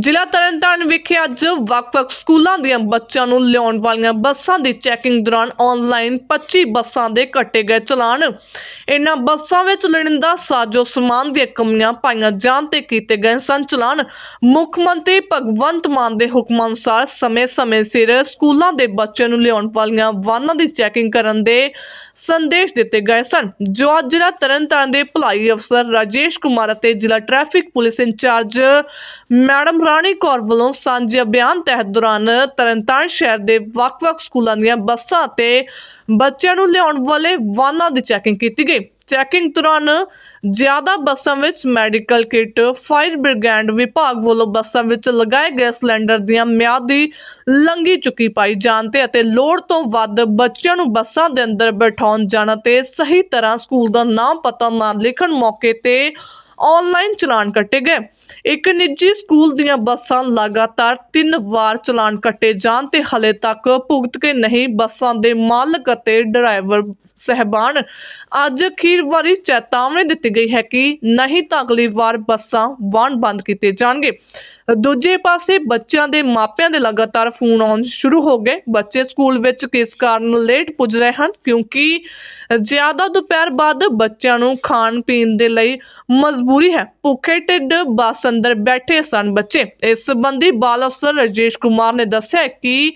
ਜ਼ਿਲ੍ਹਾ ਤਰਨਤਾਰਨ ਵਿਖੇ ਅੱਜ ਵੱਖ-ਵੱਖ ਸਕੂਲਾਂ ਦੀਆਂ ਬੱਚਿਆਂ ਨੂੰ ਲਿਆਉਣ ਵਾਲੀਆਂ ਬੱਸਾਂ ਦੀ ਚੈਕਿੰਗ ਦੌਰਾਨ ਆਨਲਾਈਨ 25 ਬੱਸਾਂ ਦੇ ਕੱਟੇ ਗਏ ਚਲਾਨ। ਇਹਨਾਂ ਬੱਸਾਂ ਵਿੱਚ ਲੋੜੀਂਦਾ ਸਾਜੋ ਸਮਾਨ ਦੀਆਂ ਕਮੀਆਂ ਪਾਈਆਂ ਜਾਣ ਤੇ ਕੀਤੇ ਗਏ ਸਨ ਚਲਾਨ। ਮੁੱਖ ਮੰਤਰੀ ਭਗਵੰਤ ਮਾਨ ਦੇ ਹੁਕਮਾਂ ਅਨੁਸਾਰ ਸਮੇਂ-ਸਮੇਂ ਸਿਰ ਸਕੂਲਾਂ ਦੇ ਬੱਚਿਆਂ ਨੂੰ ਲਿਆਉਣ ਵਾਲੀਆਂ ਵਾਹਨਾਂ ਦੀ ਚੈਕਿੰਗ ਕਰਨ ਦੇ ਸੰਦੇਸ਼ ਦਿੱਤੇ ਗਏ ਸਨ। ਜੋ ਅੱਜ ਜ਼ਿਲ੍ਹਾ ਤਰਨਤਾਰਨ ਦੇ ਭਲਾਈ ਅਫਸਰ ਰਾਜੇਸ਼ ਕੁਮਾਰ ਅਤੇ ਜ਼ਿਲ੍ਹਾ traffic police incharge madam Rani Kaur ਵੱਲੋਂ ਸਾਂਝੇ ਅਭਿਆਨ ਤਹਿਤ ਦੌਰਾਨ ਤਰਨਤਾਰਨ ਸ਼ਹਿਰ ਦੇ ਵੱਖ-ਵੱਖ ਸਕੂਲਾਂ ਦੀਆਂ ਬੱਸਾਂ ਅਤੇ ਬੱਚਿਆਂ ਨੂੰ ਲਿਆਉਣ ਵਾਲੇ ਵਾਹਨਾਂ ਦੀ ਚੈਕਿੰਗ ਕੀਤੀ ਗਈ। ਚੈਕਿੰਗ ਦੌਰਾਨ ਜ਼ਿਆਦਾ ਬੱਸਾਂ ਵਿੱਚ ਮੈਡੀਕਲ ਕਿੱਟ, ਫਾਇਰ ਬ੍ਰਿਗੇਡ ਵਿਭਾਗ ਵੱਲੋਂ ਬੱਸਾਂ ਵਿੱਚ ਲਗਾਏ ਗਏ ਸਿਲੰਡਰ ਦੀਆਂ ਮਿਆਦ ਦੀ ਲੰਘੀ ਚੁੱਕੀ ਪਾਈ ਜਾਣ ਤੇ ਅਤੇ ਲੋੜ ਤੋਂ ਵੱਧ ਬੱਚਿਆਂ ਨੂੰ ਬੱਸਾਂ ਦੇ ਅੰਦਰ ਬਿਠਾਉਣ ਜਾਣਾ ਤੇ ਸਹੀ ਤਰ੍ਹਾਂ ਸਕੂਲ ਦਾ ਨਾਮ ਪਤਾ ਨਾ ਲਿਖਣ ਮੌਕੇ ਤੇ ਆਨਲਾਈਨ ਚਲਾਨ ਕੱਟੇ ਗਏ। ਇੱਕ ਨਿੱਜੀ ਸਕੂਲ ਦੀਆਂ ਬੱਸਾਂ ਲਗਾਤਾਰ ਤਿੰਨ ਵਾਰ ਚਲਾਨ ਕੱਟੇ ਜਾਣ ਤੇ ਹਲੇ ਤੱਕ ਭੁਗਤ ਕੇ ਨਹੀਂ ਬੱਸਾਂ ਦੇ ਮਾਲਕ ਅਤੇ ਡਰਾਈਵਰ ਸਹਿਬਾਨ। ਅੱਜ ਅਖੀਰ ਵਾਰੀ ਚੇਤਾਵਨੀ ਦਿੱਤੀ ਗਈ ਹੈ ਕਿ ਨਹੀਂ ਤਾਂ ਅਗਲੀ ਵਾਰ ਬੱਸਾਂ ਵਾਹਨ ਬੰਦ ਕੀਤੇ ਜਾਣਗੇ। ਦੂਜੇ ਪਾਸੇ ਬੱਚਿਆਂ ਦੇ ਮਾਪਿਆਂ ਦੇ ਲਗਾਤਾਰ ਫੋਨ ਆਉਣ ਸ਼ੁਰੂ ਹੋ ਗਏ। ਬੱਚੇ ਸਕੂਲ ਵਿੱਚ ਕਿਸ ਕਾਰਨ ਲੇਟ ਪੁੱਜ ਰਹੇ ਹਨ? ਕਿਉਂਕਿ ਜ਼ਿਆਦਾ ਦੁਪਹਿਰ ਬਾਅਦ ਬੱਚਿਆਂ ਨੂੰ ਖਾਣ ਪੀਣ ਦੇ ਲਈ ਮਜਬੂਰੀ ਹੈ। ਭੁੱਖੇ ਢਿੱਡ ਬੱਸ ਅੰਦਰ ਬੈਠੇ ਸਨ ਬੱਚੇ। ਇਸ ਸੰਬੰਧੀ ਬਾਲ ਅਫਸਰ ਰਾਜੇਸ਼ ਕੁਮਾਰ ਨੇ ਦੱਸਿਆ ਕਿ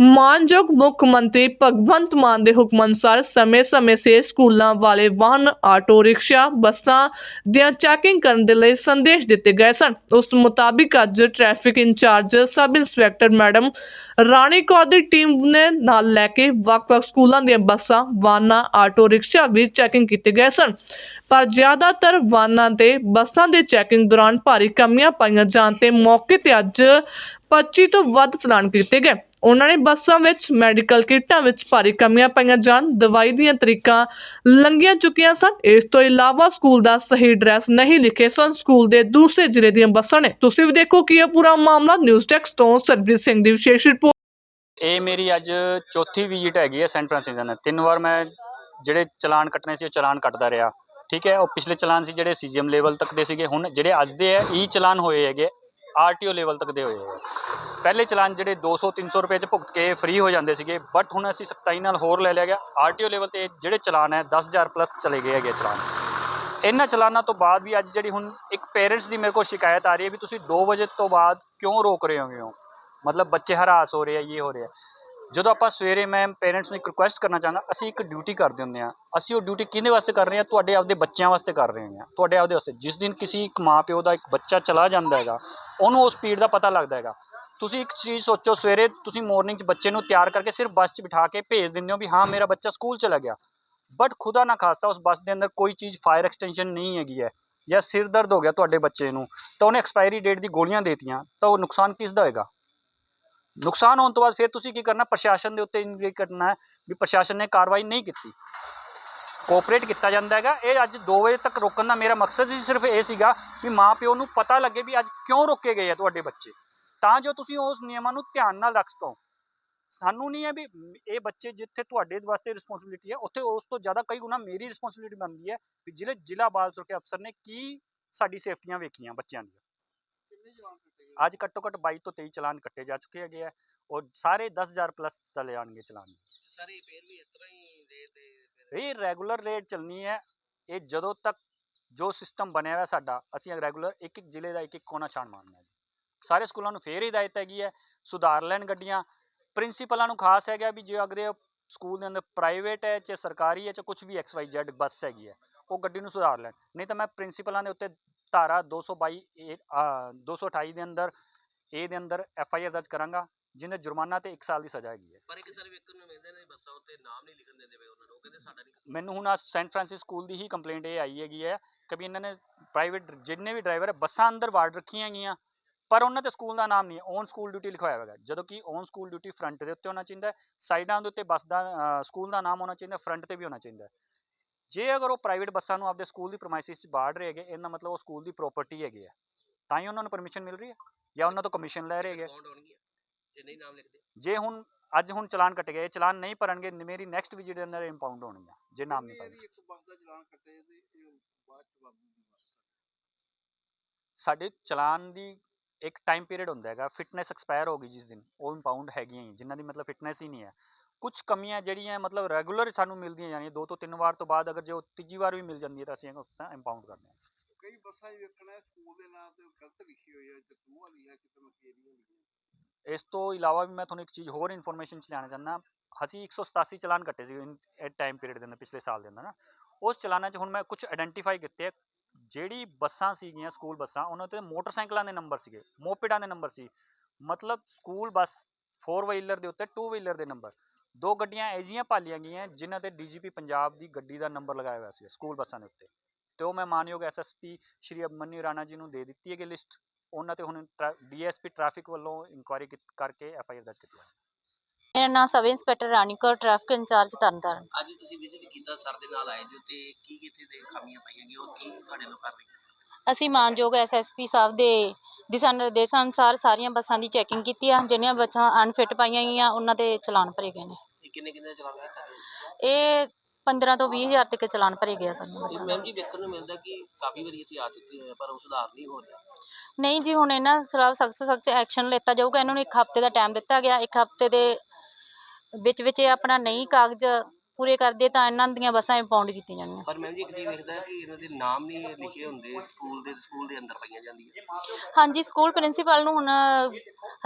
ਮਾਨਯੋਗ ਮੁੱਖ ਮੰਤਰੀ ਭਗਵੰਤ ਮਾਨ ਦੇ ਹੁਕਮ ਅਨੁਸਾਰ ਸਮੇਂ-ਸਮੇਂ ਸੇ ਸਕੂਲਾਂ ਵਾਲੇ ਵਾਹਨ, ਆਟੋ, ਰਿਕਸ਼ਾ, ਬੱਸਾਂ ਦੀਆਂ ਚੈਕਿੰਗ ਕਰਨ ਦੇ ਲਈ ਸੰਦੇਸ਼ ਦਿੱਤੇ ਗਏ ਸਨ। ਉਸ ਮੁਤਾਬਿਕ ਅੱਜ traffic incharge sub inspector madam Rani Kaur ਦੀ ਟੀਮ ਨੇ ਨਾਲ ਲੈ ਕੇ ਵੱਖ-ਵੱਖ ਸਕੂਲਾਂ ਦੀਆਂ ਬੱਸਾਂ, ਵਾਹਨਾਂ, ਆਟੋ, ਰਿਕਸ਼ਾ ਵੀ ਚੈਕਿੰਗ ਕੀਤੇ ਗਏ ਸਨ। ਪਰ ਜ਼ਿਆਦਾਤਰ ਵਾਹਨਾਂ ਤੇ ਬੱਸਾਂ ਦੇ ਚੈਕਿੰਗ ਦੌਰਾਨ ਭਾਰੀ ਕਮੀਆਂ ਪਾਈਆਂ ਜਾਣ ਤੇ ਮੌਕੇ ਤੇ ਅੱਜ 25 ਤੋਂ ਵੱਧ ਚਲਾਨ ਕੀਤੇ ਗਏ। ਉਹਨਾਂ ਨੇ ਬੱਸਾਂ ਵਿੱਚ, ਮੈਡੀਕਲ ਕਿੱਟਾਂ ਵਿੱਚ ਭਾਰੀ ਕਮੀਆਂ ਪਾਈਆਂ ਜਾਣ, ਦਵਾਈ ਦੀਆਂ ਤਰੀਕਾਂ ਲੰਘੀਆਂ ਚੁੱਕੀਆਂ ਸਨ। ਇਸ ਤੋਂ ਇਲਾਵਾ ਸਕੂਲ ਦਾ ਸਹੀ ਐਡਰੈਸ ਨਹੀਂ ਲਿਖੇ ਸਨ। ਸਕੂਲ ਦੇ ਦੂਸਰੇ ਜ਼ਿਲ੍ਹੇ ਦੀਆਂ ਬੱਸਾਂ ਨੇ। ਤੁਸੀਂ ਵੀ ਦੇਖੋ ਕਿ ਇਹ ਪੂਰਾ ਮਾਮਲਾ। ਨਿਊਜ਼ ਟੈਕਸ ਤੋਂ ਸਰਬਜੀਤ ਸਿੰਘ ਦੀ ਵਿਸ਼ੇਸ਼ ਰਿਪੋਰਟ। ਇਹ ਮੇਰੀ ਅੱਜ ਚੌਥੀ ਵਿਜ਼ਿਟ ਹੈਗੀ ਹੈ ਸੈਂਟ ਫਰਾਂਸਿਸ ਨੇ ਤਿੰਨ ਵਾਰ ਮੈਂ ਜਿਹੜੇ ਚਲਾਨ ਕੱਟਣੇ ਸੀ, ਉਹ ਚਲਾਨ ਕੱਟਦਾ ਰਿਹਾ। ਠੀਕ ਹੈ, ਉਹ ਪਿਛਲੇ ਚਲਾਨ ਸੀ ਜਿਹੜੇ ਸੀਜੀਐਮ ਲੈਵਲ ਤੱਕ ਦੇ ਸੀਗੇ, ਹੁਣ ਜਿਹੜੇ ਅੱਜ ਦੇ ਹੈ ਈ ਚਲਾਨ ਹੋਏ ਹੈਗੇ ਆਰਟੀਓ ਲੈਵਲ ਤੱਕ ਦੇ ਹੋਏ ਹੈ ਪਹਿਲੇ ਚਲਾਨ ਜਿਹੜੇ 200 300 ਰੁਪਏ ਚ ਭੁਗਤ ਕੇ ਫ੍ਰੀ ਹੋ ਜਾਂਦੇ ਸੀਗੇ ਬਟ ਹੁਣ ਅਸੀਂ ਸਖਤਾਈ ਨਾਲ ਹੋਰ ਲੈ ਲਿਆ ਗਿਆ। ਆਰਟੀਓ ਲੈਵਲ ਤੇ ਜਿਹੜੇ ਚਲਾਨ ਹੈ 10000 ਪਲੱਸ ਚਲੇ ਗਏ ਹੈਗੇ ਚਲਾਨ। ਇਹਨਾਂ ਚਲਾਨਾਂ ਤੋਂ ਬਾਅਦ ਵੀ ਅੱਜ ਜਿਹੜੀ ਹੁਣ ਇੱਕ ਪੇਰੈਂਟਸ ਦੀ ਮੇਰੇ ਕੋਲ ਸ਼ਿਕਾਇਤ ਆ ਰਹੀ ਹੈ ਵੀ ਤੁਸੀਂ 2 ਵਜੇ ਤੋਂ ਬਾਅਦ ਕਿਉਂ ਰੋਕ ਰਹੇ ਹੋਗੇ ਹੋ? ਮਤਲਬ ਬੱਚੇ ਹਰਾਸ ਹੋ ਰਹੇ ਆ, ਇਹ ਹੋ ਰਿਹਾ ਜਦੋਂ ਆਪਾਂ ਸਵੇਰੇ ਮੈਂ ਪੇਰੈਂਟਸ ਨੂੰ ਇੱਕ ਰਿਕੁਐਸਟ ਕਰਨਾ ਚਾਹੁੰਦਾ, ਅਸੀਂ ਇੱਕ ਡਿਊਟੀ ਕਰਦੇ ਹੁੰਦੇ ਆ ਅਸੀਂ ਉਹ ਡਿਊਟੀ ਕਿਹਦੇ ਵਾਸਤੇ ਕਰ ਰਹੇ ਹਾਂ? ਤੁਹਾਡੇ ਆਪਦੇ ਬੱਚਿਆਂ ਵਾਸਤੇ ਕਰ ਰਹੇ ਹਾਂ। ਤੁਹਾਡੇ ਆਪਦੇ ਵਾਸਤੇ। ਜਿਸ ਦਿਨ ਕਿਸੇ ਇੱਕ ਮਾਂ ਪਿਓ ਦਾ ਇੱਕ ਬੱਚਾ ਚਲਾ ਜਾਂਦਾ ਹੈਗਾ, ਉਹਨੂੰ ਉਸ ਸਪੀਡ ਦਾ ਪਤਾ ਲੱਗਦਾ ਹੈਗਾ। ਤੁਸੀਂ ਇੱਕ ਚੀਜ਼ ਸੋਚੋ, ਸਵੇਰੇ ਤੁਸੀਂ ਮਾਰਨਿੰਗ 'ਚ ਬੱਚੇ ਨੂੰ ਤਿਆਰ ਕਰਕੇ ਸਿਰਫ ਬੱਸ 'ਚ ਬਿਠਾ ਕੇ ਭੇਜ ਦਿੰਦੇ ਹੋ ਵੀ ਹਾਂ, ਮੇਰਾ ਬੱਚਾ ਸਕੂਲ ਚਲਾ ਗਿਆ। ਬਟ ਖੁਦਾ ਨਾ ਖਾਸਤਾ, ਉਸ ਬੱਸ ਦੇ ਅੰਦਰ ਕੋਈ ਚੀਜ਼ ਫਾਇਰ ਐਕਸਟੈਂਸ਼ਨ ਨਹੀਂ ਹੈਗੀ ਹੈ। ਜਾਂ ਸਿਰ ਦਰਦ ਹੋ ਗਿਆ ਤੁਹਾਡੇ ਬੱਚੇ ਨੂੰ, ਤਾਂ ਉਹਨੇ ਐਕਸਪਾਇਰੀ ਡੇਟ ਦੀ ਗੋਲੀਆਂ ਦੇਤੀਆਂ, ਤਾਂ ਉਹ ਨੁਕਸਾਨ ਕਿਸ ਦਾ ਹੋਏਗਾ? ਨੁਕਸਾਨ ਹੋਣ ਤੋਂ ਬਾਅਦ ਫਿਰ ਤੁਸੀਂ ਕੀ ਕਰਨਾ, ਪ੍ਰਸ਼ਾਸਨ ਦੇ ਉੱਤੇ ਇਨਵੈਸਟ ਕਰਨਾ ਵੀ ਪ੍ਰਸ਼ਾਸਨ ਨੇ ਕਾਰਵਾਈ ਨਹੀਂ ਕੀਤੀ। ਕੋਆਪਰੇਟ ਕੀਤਾ ਜਾਂਦਾ ਹੈਗਾ। ਇਹ ਅੱਜ 2 ਵਜੇ ਤੱਕ ਰੋਕਣ ਦਾ ਮੇਰਾ ਮਕਸਦ ਸੀ ਸਿਰਫ ਇਹ ਸੀਗਾ ਵੀ ਮਾਂ ਪਿਓ ਨੂੰ ਪਤਾ ਲੱਗੇ ਵੀ ਅੱਜ ਕਿਉਂ ਰੋਕੇ ਗਏ ਆ ਤੁਹਾਡੇ ਬੱਚੇ। ਤਾਂ ਜੋ ਤੁਸੀਂ ਉਸ ਨਿਯਮਾਂ ਨੂੰ ਧਿਆਨ ਨਾਲ ਰੱਖ ਸਕੋ। ਸਾਨੂੰ ਨਹੀਂ ਹੈ ਵੀ ਇਹ ਬੱਚੇ ਜਿੱਥੇ ਤੁਹਾਡੇ ਵਾਸਤੇ ਰਿਸਪੌਂਸਿਬਿਲਿਟੀ ਹੈ, ਉੱਥੇ ਉਸ ਤੋਂ ਜ਼ਿਆਦਾ ਕਈ ਗੁਣਾ ਮੇਰੀ ਰਿਸਪੌਂਸਿਬਿਲਿਟੀ ਬਣਦੀ ਹੈ ਵੀ ਜ਼ਿਲ੍ਹੇ ਜ਼ਿਲ੍ਹਾ ਬਾਲ ਸੁਰੱਖਿਆ ਅਫਸਰ ਨੇ ਕੀ ਸਾਡੀ ਸੇਫਟੀਆਂ ਵੇਖੀਆਂ ਬੱਚਿਆਂ ਦੀਆਂ। ਅੱਜ ਘੱਟੋ ਘੱਟ 22 ਤੋਂ 23 ਚਲਾਨ ਕੱਟੇ ਜਾ ਚੁੱਕੇ ਹੈਗੇ ਆ ਔਰ ਸਾਰੇ 10000 ਪਲੱਸ ਚਲੇ ਜਾਣਗੇ ਚਲਾਨ। ਸਾਰੇ ਫੇਰ ਵੀ ਇਸ ਤਰ੍ਹਾਂ ਹੀ ਦੇ ਇਹ ਰੈਗੂਲਰ ਰੇਟ ਚੱਲਣੀ ਹੈ ਇਹ ਜਦੋਂ ਤੱਕ ਜੋ ਸਿਸਟਮ ਬਣਿਆ ਹੋਇਆ ਸਾਡਾ ਅਸੀਂ ਰੈਗੂਲਰ ਇੱਕ ਇੱਕ ਜ਼ਿਲ੍ਹੇ ਦਾ ਇੱਕ ਇੱਕ ਕੋਨਾ ਛਾਣ ਮਾਰਨਾ ਹੈ। ਜੀ ਸਾਰੇ ਸਕੂਲਾਂ ਨੂੰ ਫੇਰ ਹਦਾਇਤ ਹੈਗੀ ਹੈ ਸੁਧਾਰ ਲੈਣ ਗੱਡੀਆਂ। ਪ੍ਰਿੰਸੀਪਲਾਂ ਨੂੰ ਖਾਸ ਹੈਗਾ ਵੀ ਜੇ ਅਗਰ ਸਕੂਲ ਦੇ ਅੰਦਰ ਪ੍ਰਾਈਵੇਟ ਹੈ ਚਾਹੇ ਸਰਕਾਰੀ ਹੈ ਚਾਹੇ ਕੁਝ ਵੀ ਐਕਸ ਵਾਈ ਜ਼ੈਡ ਬੱਸ ਹੈਗੀ ਹੈ ਉਹ ਗੱਡੀ ਨੂੰ ਸੁਧਾਰ ਲੈਣ। ਨਹੀਂ ਤਾਂ ਮੈਂ ਪ੍ਰਿੰਸੀਪਲਾਂ ਦੇ ਉੱਤੇ ਧਾਰਾ 222 ਇਹ, ਅ, 228 ਦੇ ਅੰਦਰ ਏ ਦੇ ਅੰਦਰ ਐਫ ਆਈ ਆਰ ਦਰਜ ਕਰਾਂਗਾ ਜਿਹਦੇ ਜੁਰਮਾਨਾ ਤੇ 1 ਸਾਲ ਦੀ ਸਜ਼ਾ ਹੈਗੀ ਹੈ। ਪਰ ਇੱਕ ਸਰ ਵੇਖਣ ਨੂੰ ਮਿਲਦੇ ਨੇ ਬੱਸਾਂ ਉੱਤੇ ਨਾਮ ਨਹੀਂ ਲਿਖਣ ਦਿੰਦੇ ਵੇ ਉਹਨਾਂ ਨੂੰ ਕਹਿੰਦੇ ਸਾਡਾ ਨਹੀਂ ਮੈਨੂੰ ਹੁਣ ਆ ਸੈਂਟ ਫਰਾਂਸਿਸ ਸਕੂਲ ਦੀ ਹੀ ਕੰਪਲੇਂਟ ਇਹ ਆਈ ਹੈਗੀ ਹੈ ਕਿ ਵੀ ਇਹਨਾਂ ਨੇ ਪ੍ਰਾਈਵੇਟ ਜਿੰਨੇ ਵੀ ਡਰਾਈਵਰ ਹੈ ਬੱਸਾਂ ਅੰਦਰ ਵਾਰਡ ਰੱਖੀਆਂ ਹੈਗੀਆਂ ਪਰ ਉਹਨਾਂ ਤੇ ਸਕੂਲ ਦਾ ਨਾਮ ਨਹੀਂ ਔਨ ਸਕੂਲ ਡਿਊਟੀ ਲਿਖਵਾਇਆ ਹੋਇਆ ਹੈ ਜਦੋਂ ਕਿ ਔਨ ਸਕੂਲ ਡਿਊਟੀ ਫਰੰਟ ਦੇ ਉੱਤੇ ਹੋਣਾ ਚਾਹੀਦਾ ਸਾਈਡਾਂ ਦੇ ਉੱਤੇ ਬੱਸ ਦਾ ਸਕੂਲ ਦਾ ਨਾਮ ਹੋਣਾ ਚਾਹੀਦਾ ਫਰੰਟ ਤੇ ਵੀ ਹੋਣਾ ਚਾਹੀਦਾ ਜੇ ਅਗਰ ਉਹ ਪ੍ਰਾਈਵੇਟ ਬੱਸਾਂ ਨੂੰ ਆਪਦੇ ਸਕੂਲ ਦੀ ਪ੍ਰਮਾਈਸਿਸ 'ਚ ਬਾੜ ਰਹੇ ਹੈਗੇ ਇਹਦਾ ਮਤਲਬ ਉਹ ਸਕੂਲ ਦੀ ਪ੍ਰਾਪਰਟੀ ਹੈਗੀ ਹੈ ਤਾਂ ਹੀ ਉਹਨਾਂ ਨੂੰ ਪਰਮਿਸ਼ਨ ਮਿਲ ਰਹੀ ਹੈ ਜਾਂ ਉਹਨਾਂ ਤੋਂ ਕਮਿਸ਼ਨ ਲੈ ਰਹੇ ਹੈਗੇ ਜੇ ਨਹੀਂ ਨਾਮ ਲਿਖਦੇ। ਜੇ ਹੁਣ ਅੱਜ ਹੁਣ ਚਲਾਨ ਕੱਟ ਗਏ ਇਹ ਚਲਾਨ ਨਹੀਂ ਭਰਨਗੇ ਮੇਰੀ ਨੈਕਸਟ ਵਿਜ਼ਿਟ ਦੇ ਅੰਦਰ ਇੰਪਾਊਂਡ ਹੋਣੀ ਹੈ ਜੇ ਨਾਮ ਨਹੀਂ ਪਾਈ ਇੱਕ ਬੱਸ ਦਾ ਚਲਾਨ ਕੱਟੇ ਤੇ ਇਹ ਬਾਅਦ ਚ ਵਾਪਸ ਦੀ ਬੱਸ ਸਾਡੇ ਚਲਾਨ ਦੀ ਇੱਕ ਟਾਈਮ ਪੀਰੀਅਡ ਹੁੰਦਾ ਹੈਗਾ ਫਿਟਨੈਸ ਐਕਸਪਾਇਰ ਹੋ ਗਈ ਜਿਸ ਦਿਨ ਉਹ ਇੰਪਾਊਂਡ ਹੈਗੀਆਂ ਹੀ ਜਿਨ੍ਹਾਂ ਦੀ ਮਤਲਬ ਫਿਟਨੈਸ ਹੀ ਨਹੀਂ ਹੈ। ਕੁਝ ਕਮੀਆਂ ਜਿਹੜੀਆਂ ਮਤਲਬ ਰੈਗੂਲਰ ਸਾਨੂੰ ਮਿਲਦੀਆਂ ਜਾਂਦੀਆਂ ਦੋ ਤੋਂ ਤਿੰਨ ਵਾਰ ਤੋਂ ਬਾਅਦ ਅਗਰ ਜੇ ਉਹ ਤੀਜੀ ਵਾਰ ਵੀ ਮਿਲ ਜਾਂਦੀ ਹੈ ਤਾਂ ਅਸੀਂ ਉਸ ਤਾਂ ਇੰਪਾਊਂਡ ਕਰਦੇ ਹਾਂ। ਕਈ ਬੱਸਾਂ 'ਚ ਵੇਖਣਾ ਹੈ ਸਕੂਲ ਦੇ ਨਾਂ ਤੇ ਗਲਤ ਲਿਖੀ ਹੋਈ ਹੈ ਦਸੂਹਾ ਲਿਖਿਆ ਕਿਤੇ ਮਕੇਰੀਆਂ ਲਿਖੀਆਂ ਇਸ ਤੋਂ ਇਲਾਵਾ ਵੀ ਮੈਂ ਤੁਹਾਨੂੰ ਇੱਕ ਚੀਜ਼ ਹੋਰ ਇਨਫੋਰਮੇਸ਼ਨ ਚ ਲੈਣਾ ਚਾਹੁੰਦਾ ਅਸੀਂ 187 ਚਲਾਨ ਕੱਟੇ ਸੀ ਇਹ ਟਾਈਮ ਪੀਰੀਅਡ ਦੇ ਅੰਦਰ ਪਿਛਲੇ ਸਾਲ ਦੇ ਅੰਦਰ ਨਾ। ਉਸ ਚਲਾਨਾਂ 'ਚ ਹੁਣ ਮੈਂ ਕੁਝ ਆਇਡੈਂਟੀਫਾਈ ਕੀਤੇ ਆ। ਜਿਹੜੀ ਬੱਸਾਂ ਸੀਗੀਆਂ ਸਕੂਲ ਬੱਸਾਂ ਉਹਨਾਂ ਤੇ ਮੋਟਰਸਾਈਕਲਾਂ ਦੇ ਨੰਬਰ ਸੀਗੇ ਮੋਪੇਡਾਂ ਦੇ ਨੰਬਰ ਸੀ। ਮਤਲਬ ਸਕੂਲ ਬੱਸ 4 ਵੀਲਰ ਦੇ ਉੱਤੇ 2 ਵੀਲਰ ਦੇ ਨੰਬਰ ਦੋ ਗੱਡੀਆਂ ਐਜੀਆਂ ਭਾਲੀਆਂ ਗਈਆਂ ਜਿਨ੍ਹਾਂ ਤੇ ਡੀਜੀਪੀ ਪੰਜਾਬ ਦੀ ਗੱਡੀ ਦਾ ਨੰਬਰ ਲਗਾਇਆ ਹੋਇਆ ਸੀ ਸਕੂਲ ਬੱਸਾਂ ਦੇ ਉੱਤੇ। ਤੇ ਉਹ ਮੈਂ ਮਾਨਯੋਗ ਐਸਐਸਪੀ ਸ਼੍ਰੀ ਅਬਮਨਿਊ ਰਾਣਾ ਜੀ ਨੂੰ ਦੇ ਦਿੱਤੀ ਹੈਗੀ ਲਿਸਟ। ਉਹਨਾਂ ਤੇ ਹੁਣ ਡੀਐਸਪੀ ਟ੍ਰੈਫਿਕ ਵੱਲੋਂ ਇਨਕੁਆਇਰੀ ਕਰਕੇ ਐਫਆਈਆਰ ਦਰਜ ਕੀਤੀ ਹੈ ਮੇਰਾ ਨਾਮ sub inspector Rani Kaur traffic incharge Tarn Taran. ਅੱਜ ਤੁਸੀਂ ਵਿਜ਼ਿਟ ਕੀਤਾ ਸਰ ਦੇ ਨਾਲ ਆਏ ਜੋ ਤੇ ਕੀ ਕਿੱਥੇ ਦੇ ਖਾਮੀਆਂ ਪਾਈਆਂ ਗਈਆਂ ਉਹ ਕੀ ਤੁਹਾਡੇ ਨੂੰ ਕਰ ਰਹੀ ਅਸੀਂ ਮਾਨਯੋਗ ਐਸਐਸਪੀ ਸਾਹਿਬ ਦੇ ਦਿਸ਼ਾ ਨਿਰਦੇਸ਼ਾਂ ਅਨੁਸਾਰ ਸਾਰੀਆਂ ਬੱਸਾਂ ਦੀ ਚੈਕਿੰਗ ਕੀਤੀ ਆ ਜਿਹੜੀਆਂ ਬੱਸਾਂ ਅਨਫਿਟ ਪਾਈਆਂ ਗਈਆਂ ਉਹਨਾਂ ਦੇ ਚਲਾਨ ਭਰੇ ਗਏ ਨੇ। ਇਹ ਕਿੰਨੇ ਕਿੰਨੇ ਚਲਾਨ ਕੀਤਾ ਗਿਆ ਇਹ 15 ਤੋਂ 20 ਹਜ਼ਾਰ ਤੱਕ ਚਲਾਨ ਭਰੇ ਗਏ ਆ ਸਾਡੀਆਂ ਬੱਸਾਂ ਦੇ। ਮੈਮ ਜੀ ਦੇਖਣ ਨੂੰ ਮਿਲਦਾ ਕਿ ਕਾਫੀ ਵਾਰੀ ਇੱਥੇ ਆ ਚੁੱਕੇ ਪਰ ਉਹ ਸੁਧਾਰ ਨਹੀਂ ਹੋ ਰਿਹਾ। ਨਹੀਂ ਜੀ ਹੁਣ ਇਹਨਾਂ ਖਿਲਾਫ ਸਖਤ ਤੋਂ ਸਖਤ ਐਕਸ਼ਨ ਲਿੱਤਾ ਜਾਊਗਾ। ਇਹਨਾਂ ਨੂੰ ਇੱਕ ਹਫ਼ਤੇ ਦਾ ਟਾਈਮ ਦਿੱਤਾ ਗਿਆ। ਇੱਕ ਹਫ਼ਤੇ ਦੇ ਵਿੱਚ ਵਿੱਚ ਇਹ ਆਪਣਾ ਨਹੀਂ ਕਾਗਜ਼ ਪੂਰੇ ਕਰਦੇ ਤਾਂ ਇਹਨਾਂ ਦੀਆਂ ਬੱਸਾਂ ਇੰਪਾਊਂਡ ਕੀਤੀਆਂ ਜਾਣਗੀਆਂ। ਪਰ ਮੈਮ ਜੀ ਇੱਕ ਚੀਜ਼ ਵੇਖਦਾ ਕਿ ਇਹਨਾਂ ਦੇ ਨਾਮ ਨਹੀਂ ਲਿਖੇ ਹੁੰਦੇ ਸਕੂਲ ਦੇ ਸਕੂਲ ਦੇ ਅੰਦਰ ਪਾਈਆਂ ਜਾਂਦੀਆਂ। ਹਾਂਜੀ ਸਕੂਲ ਪ੍ਰਿੰਸੀਪਲ ਨੂੰ ਹੁਣ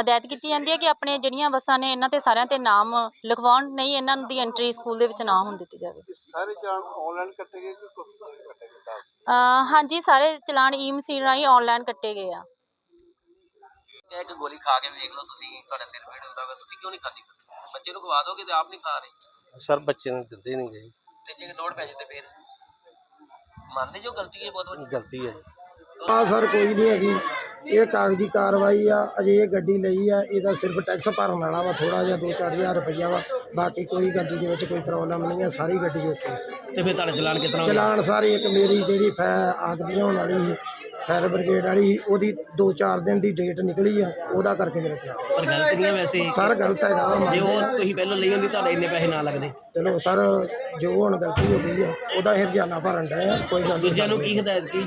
ਹਦਾਇਤ ਕੀਤੀ ਜਾਂਦੀ ਹੈ ਕਿ ਆਪਣੇ ਜਿਹੜੀਆਂ ਬੱਸਾਂ ਨੇ ਇਹਨਾਂ ਤੇ ਸਾਰਿਆਂ ਤੇ ਨਾਮ ਲਿਖਵਾਉਣ ਨਹੀਂ ਇਹਨਾਂ ਦੀ ਐਂਟਰੀ ਸਕੂਲ ਦੇ ਵਿੱਚ ਨਾ ਹੋਣ ਦਿੱਤੀ ਜਾਵੇ। ਸਾਰੇ ਚਲਾਨ ਆਨਲਾਈਨ ਕੱਟੇ ਗਏ ਕਿ ਕੁਝ ਕੱਟੇ ਗਏ? ਹਾਂਜੀ ਸਾਰੇ ਚਲਾਨ ਈ ਮਸ਼ੀਨ ਰਾਹੀਂ ਆਨਲਾਈਨ ਕੱਟੇ ਗਏ ਆ। ਇੱਕ ਗੋਲੀ ਖਾ ਕੇ ਵੇਖ ਲਓ ਤੁਸੀਂ ਤੁਹਾਡਾ ਸਿਰ ਪੀੜ ਹੁੰਦਾ ਹੋਵੇ ਤੁਸੀਂ ਕਿਉਂ ਨਹੀਂ ਖਾਦੀ ਬੱਚੇ ਨੂੰ ਖਵਾ ਦੋਗੇ ਤੇ ਆਪ ਨਹੀਂ ਖਾ ਰਹੇ। ਸਰ ਬੱਚੇ ਨੂੰ ਦਿੰਦੇ ਨਹੀਂ ਗਏ ਤੇ ਜੇ ਲੋੜ ਪੈ ਜੇ ਤੇ ਫਿਰ ਮੰਨਦੇ ਜੋ ਗਲਤੀ ਹੈ ਬਹੁਤ ਵੱਡੀ। ਗਲਤੀ ਹੈ। ਆ ਸਰ ਕੋਈ ਨਹੀਂ ਹੈਗੀ। ਇਹ ਕਾਗਜ਼ੀ ਕਾਰਵਾਈ ਆ ਅਜੇ ਇਹ ਗੱਡੀ ਲਈ ਆ ਇਹਦਾ ਸਿਰਫ ਟੈਕਸ ਭਰਨ ਵਾਲਾ ਵਾ ਥੋੜਾ ਜਿਹਾ 2-4000 ਰੁਪਈਆ ਵਾ। ਬਾਕੀ ਕੋਈ ਗੱਡੀ ਦੇ ਵਿੱਚ ਕੋਈ ਪ੍ਰੋਬਲਮ ਨਹੀਂ ਹੈ ਸਾਰੀ ਗੱਡੀ ਓਕੇ ਤੇ ਫਿਰ ਤੁਹਾਡਾ ਚਲਾਨ ਕਿਤਨਾ ਚਲਾਨ ਸਾਰੀ ਇੱਕ ਮੇਰੀ ਜਿਹੜੀ ਫੈ ਆਗ ਬੁਝਾਉਣ ਵਾਲੀ ਸੀ ਫਾਇਰ ਬ੍ਰਿਗੇਡ ਵਾਲੀ ਉਹਦੀ 2-4 ਦਿਨ ਦੀ ਡੇਟ ਨਿਕਲੀ ਆ ਉਹਦਾ ਕਰਕੇ ਮੇਰਾ ਚਲਾਨ ਪਰ ਗਲਤ ਨਹੀਂ ਹੈ ਵੈਸੇ ਸਰ ਗਲਤ ਹੈਗਾ ਜੇ ਉਹ। ਤੁਸੀਂ ਪਹਿਲਾਂ ਲਈ ਹੁੰਦੀ ਤੁਹਾਡੇ ਇੰਨੇ ਪੈਸੇ ਨਾ ਲੱਗਦੇ। ਚਲੋ ਸਰ ਜੋ ਹੁਣ ਗਲਤੀ ਹੋ ਗਈ ਆ ਉਹਦਾ ਹਰਜਾਨਾ ਭਰਨ ਆ ਕੋਈ ਗੱਲ ਨਹੀਂ। ਦੂਜਿਆਂ ਨੂੰ ਕੀ ਹਦਾਇਤ ਕੀ?